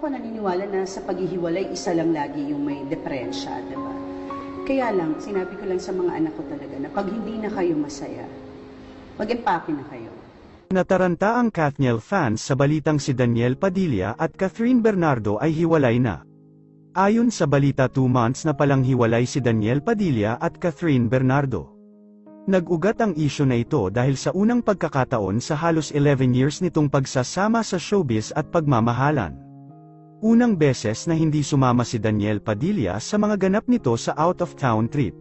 ako naniniwala na sa paghihiwalay, isa lang lagi yung may diferensya, di ba? Kaya lang, sinabi ko lang sa mga anak ko talaga na pag hindi na kayo masaya, mag-empake na kayo. Nataranta ang Kathniel fans sa balitang si Daniel Padilla at Catherine Bernardo ay hiwalay na. Ayon sa balita 2 months na palang hiwalay si Daniel Padilla at Catherine Bernardo. Nag-ugat ang isyo na ito dahil sa unang pagkakataon sa halos 11 years nitong pagsasama sa showbiz at pagmamahalan. Unang beses na hindi sumama si Daniel Padilla sa mga ganap nito sa out-of-town trip.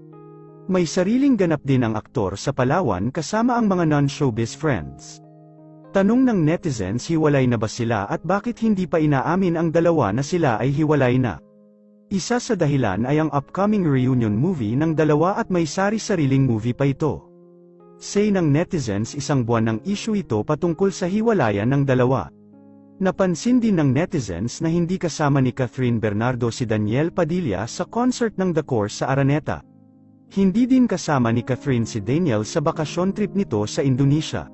May sariling ganap din ang aktor sa Palawan kasama ang mga non-showbiz friends. Tanong ng netizens hiwalay na ba sila at bakit hindi pa inaamin ang dalawa na sila ay hiwalay na. Isa sa dahilan ay ang upcoming reunion movie ng dalawa at may sari-sariling movie pa ito. Say ng netizens isang buwan ng issue ito patungkol sa hiwalayan ng dalawa. Napansin din ng netizens na hindi kasama ni Catherine Bernardo si Daniel Padilla sa concert ng The Course sa Araneta. Hindi din kasama ni Catherine si Daniel sa bakasyon trip nito sa Indonesia.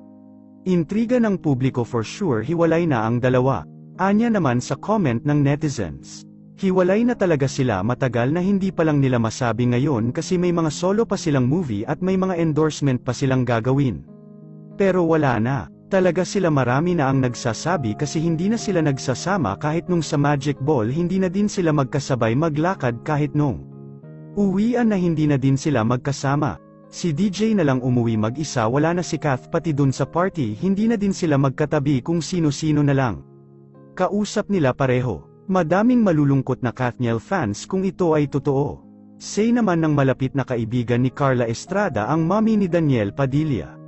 Intriga ng publiko for sure hiwalay na ang dalawa. Anya naman sa comment ng netizens. Hiwalay na talaga sila matagal na hindi pa lang nila masabi ngayon kasi may mga solo pa silang movie at may mga endorsement pa silang gagawin. Pero wala na. Talaga sila marami na ang nagsasabi kasi hindi na sila nagsasama kahit nung sa Magic Ball hindi na din sila magkasabay maglakad kahit nung uwian na hindi na din sila magkasama. Si DJ na lang umuwi mag-isa wala na si Kath pati dun sa party hindi na din sila magkatabi kung sino-sino na lang. Kausap nila pareho. Madaming malulungkot na Kathniel fans kung ito ay totoo. Say naman ng malapit na kaibigan ni Carla Estrada ang mami ni Daniel Padilla.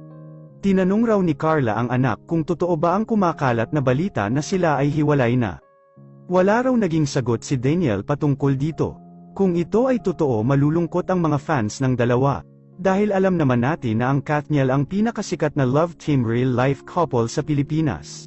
Tinanong raw ni Carla ang anak kung totoo ba ang kumakalat na balita na sila ay hiwalay na. Wala raw naging sagot si Daniel patungkol dito. Kung ito ay totoo malulungkot ang mga fans ng dalawa. Dahil alam naman natin na ang Kathniel ang pinakasikat na love team real-life couple sa Pilipinas.